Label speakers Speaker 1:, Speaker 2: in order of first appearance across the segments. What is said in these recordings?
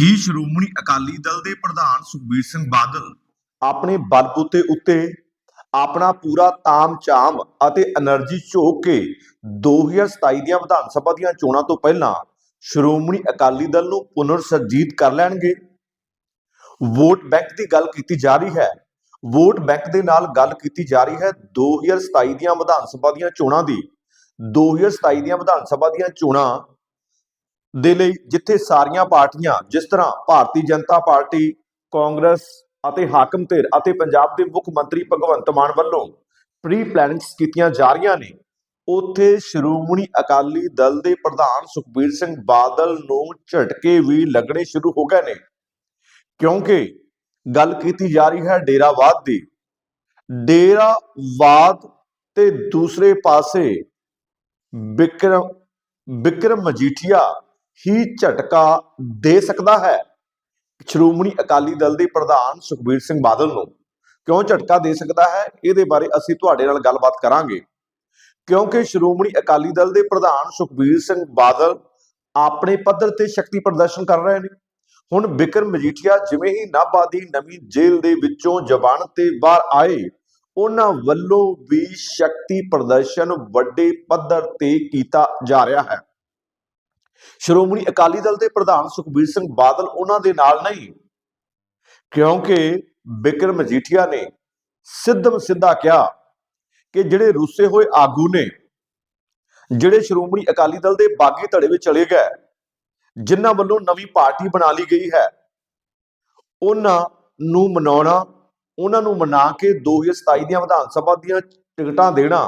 Speaker 1: ਕੀ ਸ਼੍ਰੋਮਣੀ ਅਕਾਲੀ ਦਲ ਦੇ ਪ੍ਰਧਾਨ ਸੁਖਬੀਰ ਸਿੰਘ ਬਾਦਲ?
Speaker 2: ਆਪਣੇ ਬਲਬੂਤੇ ਉੱਤੇ ਆਪਣਾ ਪੂਰਾ ਤਾਮ-ਚਾਮ ਅਤੇ એનર્ਜੀ ਝੋਕ ਕੇ 2027 ਦੀਆਂ ਵਿਧਾਨ ਸਭਾ ਦੀਆਂ ਚੋਣਾਂ ਤੋਂ ਪਹਿਲਾਂ ਸ਼੍ਰੋਮਣੀ ਅਕਾਲੀ ਦਲ ਨੂੰ ਪੁਨਰ ਸਰਜੀਤ ਕਰ ਲੈਣਗੇ। ਵੋਟ ਬੈਂਕ ਦੀ ਗੱਲ ਕੀਤੀ ਜਾ ਰਹੀ ਹੈ। ਵੋਟ ਬੈਂਕ ਦੇ ਨਾਲ ਗੱਲ ਕੀਤੀ ਜਾ ਰਹੀ ਹੈ 2027 ਦੀਆਂ ਵਿਧਾਨ ਸਭਾ ਦੀਆਂ ਚੋਣਾਂ ਦੀ। 2027 ਦੀਆਂ ਵਿਧਾਨ ਸਭਾ ਦੀਆਂ ਚੋਣਾਂ ਦੇ ਲਈ ਜਿੱਥੇ ਸਾਰੀਆਂ ਪਾਰਟੀਆਂ, ਜਿਸ ਤਰ੍ਹਾਂ ਭਾਰਤੀ ਜਨਤਾ ਪਾਰਟੀ, ਕਾਂਗਰਸ ਅਤੇ ਹਾਕਮ ਧਿਰ ਅਤੇ ਪੰਜਾਬ ਦੇ ਮੁੱਖ ਮੰਤਰੀ ਭਗਵੰਤ ਮਾਨ ਵੱਲੋਂ ਪ੍ਰੀ ਪਲੈਨਿੰਗਸ ਕੀਤੀਆਂ ਜਾ ਰਹੀਆਂ ਨੇ, ਉੱਥੇ ਸ਼੍ਰੋਮਣੀ ਅਕਾਲੀ ਦਲ ਦੇ ਪ੍ਰਧਾਨ ਸੁਖਬੀਰ ਸਿੰਘ ਬਾਦਲ ਨੂੰ ਝਟਕੇ ਵੀ ਲੱਗਣੇ ਸ਼ੁਰੂ ਹੋ ਗਏ ਨੇ। ਕਿਉਂਕਿ ਗੱਲ ਕੀਤੀ ਜਾ ਰਹੀ ਹੈ ਡੇਰਾਵਾਦ ਦੀ। ਡੇਰਾਵਾਦ ਤੇ ਦੂਸਰੇ ਪਾਸੇ ਵਿਕਰਮ ਵਿਕਰਮ ਮਜੀਠੀਆ ਹੀ ਝਟਕਾ ਦੇ ਸਕਦਾ ਹੈ। ਸ਼੍ਰੋਮਣੀ ਅਕਾਲੀ ਦਲ ਦੇ ਪ੍ਰਧਾਨ ਸੁਖਬੀਰ ਸਿੰਘ ਬਾਦਲ ਨੂੰ ਕਿਉਂ ਝਟਕਾ ਦੇ ਸਕਦਾ ਹੈ? ਇਹਦੇ ਬਾਰੇ ਅਸੀਂ ਤੁਹਾਡੇ ਨਾਲ ਗੱਲਬਾਤ ਕਰਾਂਗੇ। ਕਿਉਂਕਿ ਸ਼੍ਰੋਮਣੀ ਅਕਾਲੀ ਦਲ ਦੇ ਪ੍ਰਧਾਨ ਸੁਖਬੀਰ ਸਿੰਘ ਬਾਦਲ ਆਪਣੇ ਪੱਧਰ ਤੇ ਸ਼ਕਤੀ ਪ੍ਰਦਰਸ਼ਨ ਕਰ ਰਹੇ ਨੇ। ਹੁਣ ਬਿਕਰਮ ਮਜੀਠੀਆ ਜਿਵੇਂ ਹੀ ਨਾਭਾ ਦੀ ਨਵੀਂ ਜੇਲ੍ਹ ਦੇ ਵਿੱਚੋਂ ਜ਼ਬਾਨ ਤੇ ਬਾਹਰ ਆਏ, ਉਹਨਾਂ ਵੱਲੋਂ ਵੀ ਸ਼ਕਤੀ ਪ੍ਰਦਰਸ਼ਨ ਵੱਡੇ ਪੱਧਰ ਤੇ ਕੀਤਾ ਜਾ ਰਿਹਾ ਹੈ। ਸ਼੍ਰੋਮਣੀ ਅਕਾਲੀ ਦਲ ਦੇ ਪ੍ਰਧਾਨ ਸੁਖਬੀਰ ਸਿੰਘ ਬਾਦਲ ਉਹਨਾਂ ਦੇ ਨਾਲ ਨਹੀਂ, ਕਿਉਂਕਿ ਬਿਕਰਮ ਮਜੀਠੀਆ ਨੇ ਸਿੱਧਮ ਸਿੱਧਾ ਕਿਹਾ ਕਿ ਜਿਹੜੇ ਰੁੱਸੇ ਹੋਏ ਆਗੂ ਨੇ, ਜਿਹੜੇ ਸ਼੍ਰੋਮਣੀ ਅਕਾਲੀ ਦਲ ਦੇ ਬਾਗੀ ਧੜੇ ਵਿੱਚ ਚਲੇ ਗਏ, ਜਿਨ੍ਹਾਂ ਵੱਲੋਂ ਨਵੀਂ ਪਾਰਟੀ ਬਣਾ ਲਈ ਗਈ ਹੈ, ਉਹਨਾਂ ਨੂੰ ਮਨਾਉਣਾ, ਉਹਨਾਂ ਨੂੰ ਮਨਾ ਕੇ 2027 ਦੀਆਂ ਵਿਧਾਨ ਸਭਾ ਦੀਆਂ ਟਿਕਟਾਂ ਦੇਣਾ,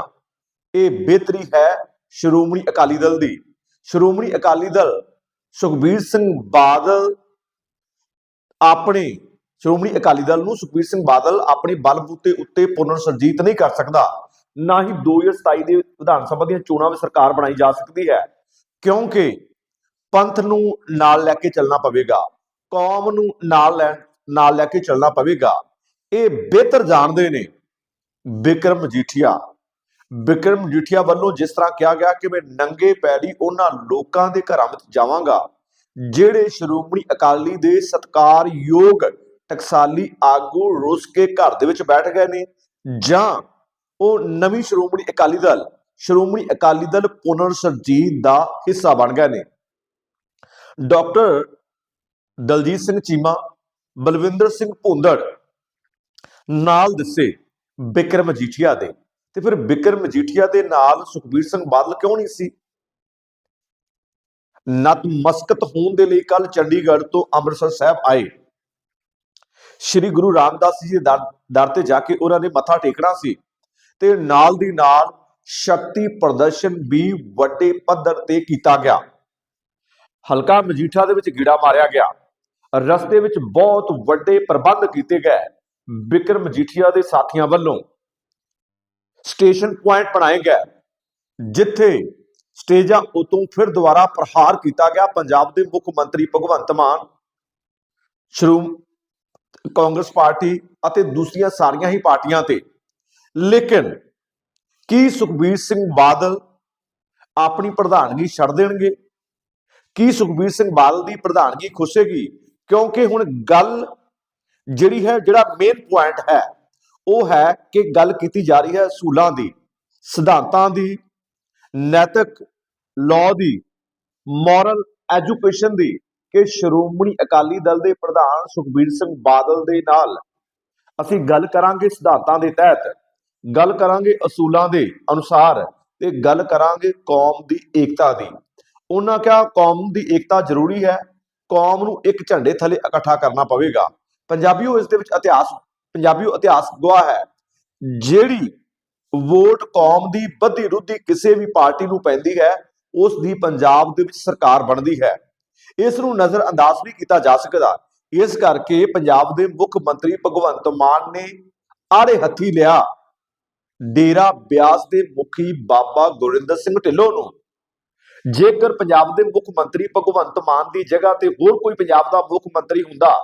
Speaker 2: ਇਹ ਬਿਹਤਰੀ ਹੈ ਸ਼੍ਰੋਮਣੀ ਅਕਾਲੀ ਦਲ ਦੀ। ਸ਼੍ਰੋਮਣੀ ਅਕਾਲੀ ਦਲ ਸੁਖਬੀਰ ਸਿੰਘ ਬਾਦਲ ਆਪਣੇ, ਸ਼੍ਰੋਮਣੀ ਅਕਾਲੀ ਦਲ ਨੂੰ ਸੁਖਬੀਰ ਸਿੰਘ ਬਾਦਲ ਆਪਣੇ ਬਲਬੂਤੇ ਉੱਤੇ ਪੁਨਰ ਸਰਜੀਤ ਨਹੀਂ ਕਰ ਸਕਦਾ। ਨਾ ਹੀ 2027 ਦੇ ਵਿਧਾਨ ਸਭਾ ਦੀਆਂ ਚੋਣਾਂ ਵਿੱਚ ਸਰਕਾਰ ਬਣਾਈ ਜਾ ਸਕਦੀ ਹੈ। ਕਿਉਂਕਿ ਪੰਥ ਨੂੰ ਨਾਲ ਲੈ ਕੇ ਚੱਲਣਾ ਪਵੇਗਾ। ਕੌਮ ਨੂੰ ਨਾਲ ਲੈ ਨਾਲ ਲੈ ਕੇ ਚੱਲਣਾ ਪਵੇਗਾ। ਇਹ ਬਿਹਤਰ ਜਾਣਦੇ ਨੇ ਵਿਕਰਮ ਮਜੀਠੀਆ ਬਿਕਰਮ ਮਜੀਠੀਆ ਵੱਲੋਂ ਜਿਸ ਤਰ੍ਹਾਂ ਕਿਹਾ ਗਿਆ ਕਿ ਮੈਂ ਨੰਗੇ ਪੈਰੀ ਉਹਨਾਂ ਲੋਕਾਂ ਦੇ ਘਰਾਂ ਵਿੱਚ ਜਾਵਾਂਗਾ, ਜਿਹੜੇ ਸ਼੍ਰੋਮਣੀ ਅਕਾਲੀ ਦੇ ਸਤਕਾਰਯੋਗ ਟਕਸਾਲੀ ਆਗੂ ਰੁੱਸ ਕੇ ਘਰ ਦੇ ਵਿੱਚ ਬੈਠ ਗਏ ਨੇ ਜਾਂ ਉਹ ਨਵੀਂ ਸ਼੍ਰੋਮਣੀ ਅਕਾਲੀ ਦਲ, ਸ਼੍ਰੋਮਣੀ ਅਕਾਲੀ ਦਲ ਪੁਨਰ ਸਰਜੀਤ ਦਾ ਹਿੱਸਾ ਬਣ ਗਏ ਨੇ। ਡਾਕਟਰ ਦਲਜੀਤ ਸਿੰਘ ਚੀਮਾ, ਬਲਵਿੰਦਰ ਸਿੰਘ ਭੁੰਦੜ ਨਾਲ ਦੱਸੇ ਬਿਕਰਮ ਮਜੀਠੀਆ ਦੇ। ਤੇ ਫਿਰ ਬਿਕਰਮ ਮਜੀਠੀਆ ਦੇ ਨਾਲ ਸੁਖਬੀਰ ਸਿੰਘ ਬਾਦਲ ਕਿਉਂ ਨਹੀਂ ਸੀ? ਨਤਮਸਕਤ ਹੋਣ ਦੇ ਲਈ ਕੱਲ ਚੰਡੀਗੜ੍ਹ ਤੋਂ ਅੰਮ੍ਰਿਤਸਰ ਸਾਹਿਬ ਆਏ। ਸ੍ਰੀ ਗੁਰੂ ਰਾਮਦਾਸ ਜੀ ਦੇ ਦਰ ਦਰ ਤੇ ਜਾ ਕੇ ਉਹਨਾਂ ਨੇ ਮੱਥਾ ਟੇਕਣਾ ਸੀ ਤੇ ਨਾਲ ਦੀ ਨਾਲ ਸ਼ਕਤੀ ਪ੍ਰਦਰਸ਼ਨ ਵੀ ਵੱਡੇ ਪੱਧਰ ਤੇ ਕੀਤਾ ਗਿਆ। ਹਲਕਾ ਮਜੀਠਾ ਦੇ ਵਿੱਚ ਗੀੜਾ ਮਾਰਿਆ ਗਿਆ। ਰਸਤੇ ਵਿੱਚ ਬਹੁਤ ਵੱਡੇ ਪ੍ਰਬੰਧ ਕੀਤੇ ਗਏ ਬਿਕਰਮ ਮਜੀਠੀਆ ਦੇ ਸਾਥੀਆਂ ਵੱਲੋਂ। ਸਟੇਸ਼ਨ ਪੁਆਇੰਟ ਬਣਾਏ ਗਏ। ਜਿੱਥੇ ਸਟੇਜਾਂ ਉਤੋਂ ਫਿਰ ਦੁਬਾਰਾ ਪ੍ਰਹਾਰ ਕੀਤਾ ਗਿਆ। ਪੰਜਾਬ ਦੇ ਮੁੱਖ ਮੰਤਰੀ ਭਗਵੰਤ ਮਾਨ ਸ਼੍ਰੋਮ ਕਾਂਗਰਸ ਪਾਰਟੀ ਅਤੇ ਦੂਸਰੀਆਂ ਸਾਰੀਆਂ ਹੀ ਪਾਰਟੀਆਂ ਤੇ। ਲੇਕਿਨ ਕੀ ਸੁਖਬੀਰ ਸਿੰਘ ਬਾਦਲ ਆਪਣੀ ਪ੍ਰਧਾਨਗੀ ਛੱਡ ਦੇਣਗੇ? ਕੀ ਸੁਖਬੀਰ ਸਿੰਘ ਬਾਦਲ ਦੀ ਪ੍ਰਧਾਨਗੀ ਖੁੱਸੇਗੀ? ਕਿਉਂਕਿ ਹੁਣ ਗੱਲ ਜਿਹੜੀ ਹੈ, ਜਿਹੜਾ ਮੇਨ ਪੁਆਇੰਟ ਹੈ ਉਹ ਹੈ ਕਿ ਗੱਲ ਕੀਤੀ ਜਾ ਰਹੀ ਹੈ ਅਸੂਲਾਂ ਦੀ, ਸਿਧਾਂਤਾਂ ਦੀ, ਨੈਤਿਕ ਲਾਅ ਦੀ ਮੋਰਲ ਐਜੂਕੇਸ਼ਨ ਦੀ ਕਿ ਸ਼੍ਰੋਮਣੀ ਅਕਾਲੀ ਦਲ ਦੇ ਪ੍ਰਧਾਨ ਸੁਖਬੀਰ ਸਿੰਘ ਬਾਦਲ ਦੇ ਨਾਲ। ਅਸੀਂ ਗੱਲ ਕਰਾਂਗੇ ਸਿਧਾਂਤਾਂ ਦੇ ਤਹਿਤ, ਗੱਲ ਕਰਾਂਗੇ ਅਸੂਲਾਂ ਦੇ ਅਨੁਸਾਰ ਤੇ ਗੱਲ ਕਰਾਂਗੇ ਕੌਮ ਦੀ ਏਕਤਾ ਦੀ। ਉਹਨਾਂ ਕਿਹਾ ਕੌਮ ਦੀ ਏਕਤਾ ਜ਼ਰੂਰੀ ਹੈ, ਕੌਮ ਨੂੰ ਇੱਕ ਝੰਡੇ ਥੱਲੇ ਇਕੱਠਾ ਕਰਨਾ ਪਵੇਗਾ। ਪੰਜਾਬੀਓ, ਇਸ ਦੇ ਵਿੱਚ ਇਤਿਹਾਸ ਪੰਜਾਬੀ ਇਤਿਹਾਸ ਗਵਾਹ ਹੈ, ਜਿਹੜੀ ਵੋਟ ਕੌਮ ਦੀ ਬੱਧੀ ਰੁੱਧੀ ਕਿਸੇ ਵੀ ਪਾਰਟੀ ਨੂੰ ਪੈਂਦੀ ਹੈ, ਉਸ ਦੀ ਪੰਜਾਬ ਦੇ ਵਿੱਚ ਸਰਕਾਰ ਬਣਦੀ ਹੈ। ਇਸ ਨੂੰ ਨਜ਼ਰ ਅੰਦਾਜ਼ ਨਹੀਂ ਕੀਤਾ ਜਾ ਸਕਦਾ। ਇਸ ਕਰਕੇ ਪੰਜਾਬ ਦੇ ਮੁੱਖ ਮੰਤਰੀ ਭਗਵੰਤ ਮਾਨ ਨੇ ਆੜੇ ਹੱਥੀ ਲਿਆ ਡੇਰਾ ਬਿਆਸ ਦੇ ਮੁਖੀ ਬਾਬਾ ਗੁਰਿੰਦਰ ਸਿੰਘ ਢਿੱਲੋਂ ਨੂੰ। ਜੇਕਰ ਪੰਜਾਬ ਦੇ ਮੁੱਖ ਮੰਤਰੀ ਭਗਵੰਤ ਮਾਨ ਦੀ ਜਗ੍ਹਾ ਤੇ ਹੋਰ ਕੋਈ ਪੰਜਾਬ ਦਾ ਮੁੱਖ ਮੰਤਰੀ ਹੁੰਦਾ,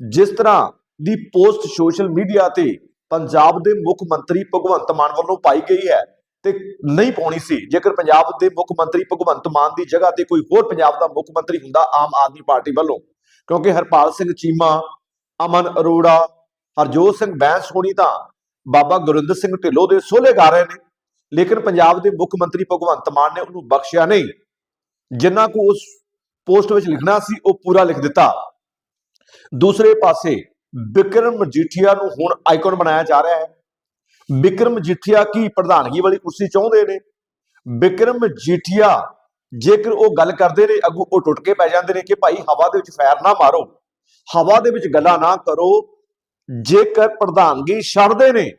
Speaker 2: ਜਿਸ ਤਰ੍ਹਾਂ ਦੀ ਪੋਸਟ ਸੋਸ਼ਲ ਮੀਡੀਆ ਤੇ ਪੰਜਾਬ ਦੇ ਮੁੱਖ ਮੰਤਰੀ ਭਗਵੰਤ ਮਾਨ ਵੱਲੋਂ ਪਾਈ ਗਈ ਹੈ ਤੇ ਨਹੀਂ ਪਾਉਣੀ ਸੀ। ਜੇਕਰ ਪੰਜਾਬ ਦੇ ਮੁੱਖ ਮੰਤਰੀ ਭਗਵੰਤ ਮਾਨ ਦੀ ਜਗ੍ਹਾ ਤੇ ਕੋਈ ਹੋਰ ਪੰਜਾਬ ਦਾ ਮੁੱਖ ਮੰਤਰੀ ਹੁੰਦਾ ਆਮ ਆਦਮੀ ਪਾਰਟੀ ਵੱਲੋਂ, ਕਿਉਂਕਿ ਹਰਪਾਲ ਸਿੰਘ ਚੀਮਾ, ਅਮਨ ਅਰੋੜਾ, ਹਰਜੋਤ ਸਿੰਘ ਬੈਂਸ ਹੋਣੀ ਤਾਂ ਬਾਬਾ ਗੁਰਿੰਦਰ ਸਿੰਘ ਢਿੱਲੋਂ ਦੇ ਸੋਲੇ ਗਾ ਰਹੇ ਨੇ। ਲੇਕਿਨ ਪੰਜਾਬ ਦੇ ਮੁੱਖ ਮੰਤਰੀ ਭਗਵੰਤ ਮਾਨ ਨੇ ਉਹਨੂੰ ਬਖਸ਼ਿਆ ਨਹੀਂ। ਜਿੰਨਾ ਕੋ ਉਸ ਪੋਸਟ ਵਿੱਚ ਲਿਖਣਾ ਸੀ, ਉਹ ਪੂਰਾ ਲਿਖ ਦਿੱਤਾ। ਦੂਸਰੇ ਪਾਸੇ ਬਿਕਰਮ ਮਜੀਠੀਆ ਨੂੰ ਹੁਣ ਆਈਕਨ ਬਣਾਇਆ ਜਾ ਰਿਹਾ ਹੈ। ਬਿਕਰਮ ਮਜੀਠੀਆ ਕੀ ਪ੍ਰਧਾਨਗੀ ਵਾਲੀ ਕੁਰਸੀ ਚਾਹੁੰਦੇ ਨੇ? ਬਿਕਰਮ ਮਜੀਠੀਆ, ਜੇਕਰ ਉਹ ਗੱਲ ਕਰਦੇ ਨੇ, ਅੱਗੋਂ ਉਹ ਟੁੱਟ ਕੇ ਪੈ ਜਾਂਦੇ ਨੇ ਕਿ ਭਾਈ ਹਵਾ ਦੇ ਵਿੱਚ ਫੈਰ ਨਾ ਮਾਰੋ। ਹਵਾ ਦੇ ਵਿੱਚ ਗੱਲਾਂ ਨਾ ਕਰੋ। ਜੇਕਰ ਪ੍ਰਧਾਨਗੀ ਛੱਡਦੇ ਨੇ,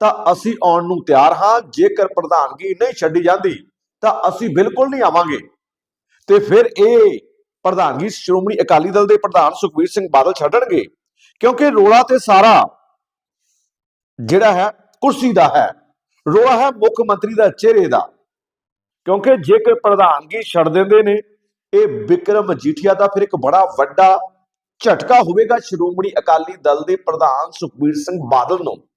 Speaker 2: ਤਾਂ ਅਸੀਂ ਆਉਣ ਨੂੰ ਤਿਆਰ ਹਾਂ। ਜੇਕਰ ਪ੍ਰਧਾਨਗੀ ਨਹੀਂ ਛੱਡੀ ਜਾਂਦੀ, ਤਾਂ ਅਸੀਂ ਬਿਲਕੁਲ ਨਹੀਂ ਆਵਾਂਗੇ। ਤੇ ਫਿਰ ਇਹ ਪ੍ਰਧਾਨਗੀ ਸ਼੍ਰੋਮਣੀ ਅਕਾਲੀ ਦਲ ਦੇ ਪ੍ਰਧਾਨ ਸੁਖਬੀਰ ਸਿੰਘ ਬਾਦਲ ਛੱਡਣਗੇ। ਕਿਉਂਕਿ ਰੋਲਾ ਤੇ ਸਾਰਾ ਜਿਹੜਾ ਹੈ ਕੁਰਸੀ ਦਾ ਹੈ। ਰੋਲਾ ਹੈ ਮੁੱਖ ਮੰਤਰੀ ਦਾ ਚਿਹਰੇ ਦਾ। ਕਿਉਂਕਿ ਜੇਕਰ ਪ੍ਰਧਾਨਗੀ ਛੱਡ ਦਿੰਦੇ ਨੇ, ਇਹ ਵਿਕਰਮ ਮਜੀਠੀਆ ਦਾ ਫਿਰ ਇੱਕ ਬੜਾ ਵੱਡਾ ਝਟਕਾ ਹੋਵੇਗਾ ਸ਼੍ਰੋਮਣੀ ਅਕਾਲੀ ਦਲ ਦੇ ਪ੍ਰਧਾਨ ਸੁਖਬੀਰ ਸਿੰਘ ਬਾਦਲ ਨੂੰ।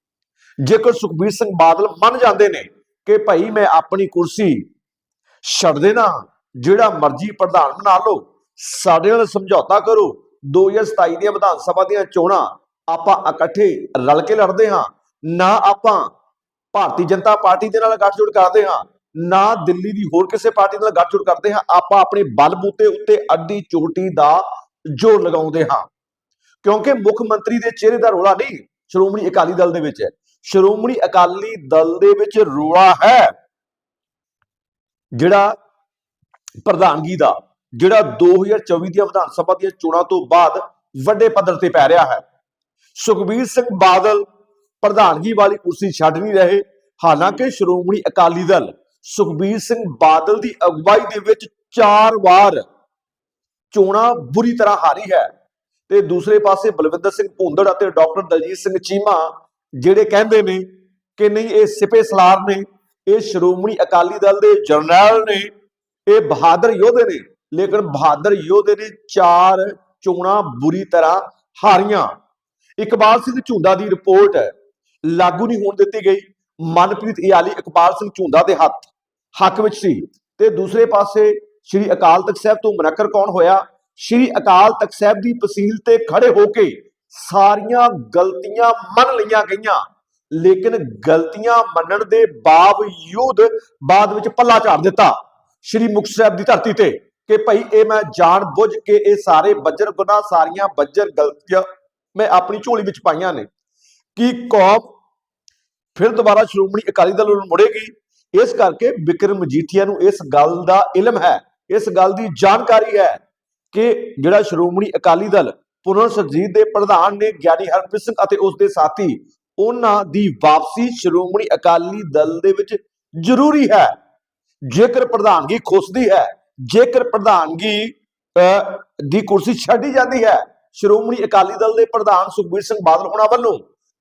Speaker 2: ਜੇਕਰ ਸੁਖਬੀਰ ਸਿੰਘ ਬਾਦਲ ਮੰਨ ਜਾਂਦੇ ਨੇ ਕਿ ਭਾਈ ਮੈਂ ਆਪਣੀ ਕੁਰਸੀ ਛੱਡ ਦੇਣਾ, ਜਿਹੜਾ ਮਰਜ਼ੀ ਪ੍ਰਧਾਨ ਬਣਾ ਲਓ, ਸਾਡੇ ਨਾਲ ਸਮਝੌਤਾ ਕਰੋ 2027 ਦੀਆਂ ਵਿਧਾਨ ਸਭਾ ਦੀਆਂ ਚੋਣਾਂ ਆਪਾਂ ਇਕੱਠੇ ਰਲ ਕੇ ਲੜਦੇ ਹਾਂ। ਨਾ ਆਪਾਂ ਭਾਰਤੀ ਜਨਤਾ ਪਾਰਟੀ ਦੇ ਨਾਲ ਗੱਠਜੋੜ ਕਰਦੇ ਹਾਂ, ਨਾ ਦਿੱਲੀ ਦੀ ਹੋਰ ਕਿਸੇ ਪਾਰਟੀ ਨਾਲ ਗੱਠਜੋੜ ਕਰਦੇ ਹਾਂ। ਆਪਾਂ ਆਪਣੇ ਬਲਬੂਤੇ ਉੱਤੇ ਅੱਡੀ ਚੋਟੀ ਦਾ ਜੋਰ ਲਗਾਉਂਦੇ ਹਾਂ। ਕਿਉਂਕਿ ਮੁੱਖ ਮੰਤਰੀ ਦੇ ਚਿਹਰੇ ਦਾ ਰੋਲਾ ਨਹੀਂ, ਸ਼੍ਰੋਮਣੀ ਅਕਾਲੀ ਦਲ ਦੇ ਵਿੱਚ ਹੈ। ਸ਼੍ਰੋਮਣੀ ਅਕਾਲੀ ਦਲ ਦੇ ਵਿੱਚ ਰੋਲਾ ਹੈ ਜਿਹੜਾ ਪ੍ਰਧਾਨਗੀ ਦਾ। ਜਿਹੜਾ 2024 ਦੀਆਂ ਵਿਧਾਨ ਸਭਾ ਦੀਆਂ ਚੋਣਾਂ ਤੋਂ ਬਾਅਦ ਵੱਡੇ ਪੱਧਰ ਤੇ ਪੈ ਰਿਹਾ ਹੈ। ਸੁਖਬੀਰ ਸਿੰਘ ਬਾਦਲ ਪ੍ਰਧਾਨਗੀ ਵਾਲੀ ਕੁਰਸੀ ਛੱਡ ਨਹੀਂ ਰਹੇ। ਹਾਲਾਂਕਿ ਸ਼੍ਰੋਮਣੀ ਅਕਾਲੀ ਦਲ ਸੁਖਬੀਰ ਸਿੰਘ ਬਾਦਲ ਦੀ ਅਗਵਾਈ ਦੇ ਵਿੱਚ ਚਾਰ ਵਾਰ ਚੋਣਾਂ ਬੁਰੀ ਤਰ੍ਹਾਂ ਹਾਰੀ ਹੈ। ਤੇ ਦੂਸਰੇ ਪਾਸੇ ਬਲਵਿੰਦਰ ਸਿੰਘ ਭੁੰਦੜ ਅਤੇ ਡਾਕਟਰ ਦਲਜੀਤ ਸਿੰਘ ਚੀਮਾ ਜਿਹੜੇ ਕਹਿੰਦੇ ਨੇ ਕਿ ਨਹੀਂ, ਇਹ ਸਿਪੇ ਸਲਾਰ ਨੇ, ਇਹ ਸ਼੍ਰੋਮਣੀ ਅਕਾਲੀ ਦਲ ਦੇ ਜਰਨੈਲ ਨੇ, ਇਹ ਬਹਾਦਰ ਯੋਧੇ ਨੇ ਲੇਕਿਨ ਬਹਾਦਰ ਯੋਧੇ ਨੇ ਚਾਰ ਚੋਣਾਂ ਬੁਰੀ ਤਰ੍ਹਾਂ ਹਾਰੀਆਂ। ਇਕਬਾਲ ਸਿੰਘ ਝੁੰਦਾ ਦੀ ਰਿਪੋਰਟ ਲਾਗੂ ਨਹੀਂ ਹੋਣ ਦਿੱਤੀ ਗਈ। ਮਨਪ੍ਰੀਤ ਇਆਲੀ, ਇਕਬਾਲ ਸਿੰਘ ਝੁੰਦਾ ਦੇ ਹੱਥ। ਹੱਕ ਵਿੱਚ ਸੀ। ਤੇ ਦੂਸਰੇ ਪਾਸੇ ਸ੍ਰੀ ਅਕਾਲ ਤਖਤ ਸਾਹਿਬ ਤੋਂ ਮੁਨੱਕਰ ਕੌਣ ਹੋਇਆ? ਸ੍ਰੀ ਅਕਾਲ ਤਖਤ ਸਾਹਿਬ ਦੀ ਪਸੀਲ ਤੇ ਖੜੇ ਹੋ ਕੇ ਸਾਰੀਆਂ ਗਲਤੀਆਂ ਮੰਨ ਲਈਆਂ ਗਈਆਂ। ਲੇਕਿਨ ਗਲਤੀਆਂ ਮੰਨਣ ਦੇ ਬਾਵਜੂਦ ਬਾਅਦ ਵਿੱਚ ਪੱਲਾ ਝਾੜ ਦਿੱਤਾ। ਸ੍ਰੀ ਮੁਕਤਸਰ ਸਾਹਿਬ ਦੀ ਧਰਤੀ ਤੇ। ਕਿ ਭਾਈ ਇਹ ਮੈਂ ਜਾਣ ਬੁੱਝ ਕੇ ਇਹ ਸਾਰੇ ਬੱਜਰ ਗੁਨਾਹ ਸਾਰੀਆਂ ਬੱਜਰ ਗਲਤੀਆਂ ਮੈਂ ਆਪਣੀ ਝੋਲੀ ਵਿੱਚ ਪਾਈਆਂ ਨੇ। ਕਿ ਕੌਮ ਫਿਰ ਦੁਬਾਰਾ ਸ਼੍ਰੋਮਣੀ ਅਕਾਲੀ ਦਲ ਨੂੰ ਮੁੜੇਗੀ? ਇਸ ਕਰਕੇ ਵਿਕਰਮ ਮਜੀਠੀਆ ਨੂੰ ਇਸ ਗੱਲ ਦਾ ਇਲਮ ਹੈ, ਇਸ ਗੱਲ ਦੀ ਜਾਣਕਾਰੀ ਹੈ ਕਿ ਜਿਹੜਾ ਸ਼੍ਰੋਮਣੀ ਅਕਾਲੀ ਦਲ ਪੁਨਰ ਸਰਜੀਤ ਦੇ ਪ੍ਰਧਾਨ ਨੇ, ਗਿਆਨੀ ਹਰਪ੍ਰੀਤ ਸਿੰਘ ਅਤੇ ਉਸ ਦੇ ਸਾਥੀ, ਉਹਨਾਂ ਦੀ ਵਾਪਸੀ ਸ਼੍ਰੋਮਣੀ ਅਕਾਲੀ ਦਲ ਦੇ ਵਿੱਚ ਜ਼ਰੂਰੀ ਹੈ। ਜੇਕਰ ਪ੍ਰਧਾਨਗੀ ਖੁੱਸਦੀ ਹੈ ਜੇਕਰ ਪ੍ਰਧਾਨਗੀ ਅਹ, ਦੀ ਕੁਰਸੀ ਛੱਡੀ ਜਾਂਦੀ ਹੈ ਸ਼੍ਰੋਮਣੀ ਅਕਾਲੀ ਦਲ ਦੇ ਪ੍ਰਧਾਨ ਸੁਖਬੀਰ ਸਿੰਘ ਬਾਦਲ ਹੋਣਾ ਵੱਲੋਂ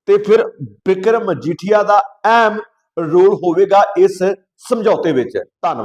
Speaker 2: ਤੇ ਫਿਰ ਬਿਕਰਮ ਮਜੀਠੀਆ ਦਾ ਅਹਿਮ ਰੋਲ ਹੋਵੇਗਾ ਇਸ ਸਮਝੌਤੇ ਵਿੱਚ। ਧੰਨਵਾਦ।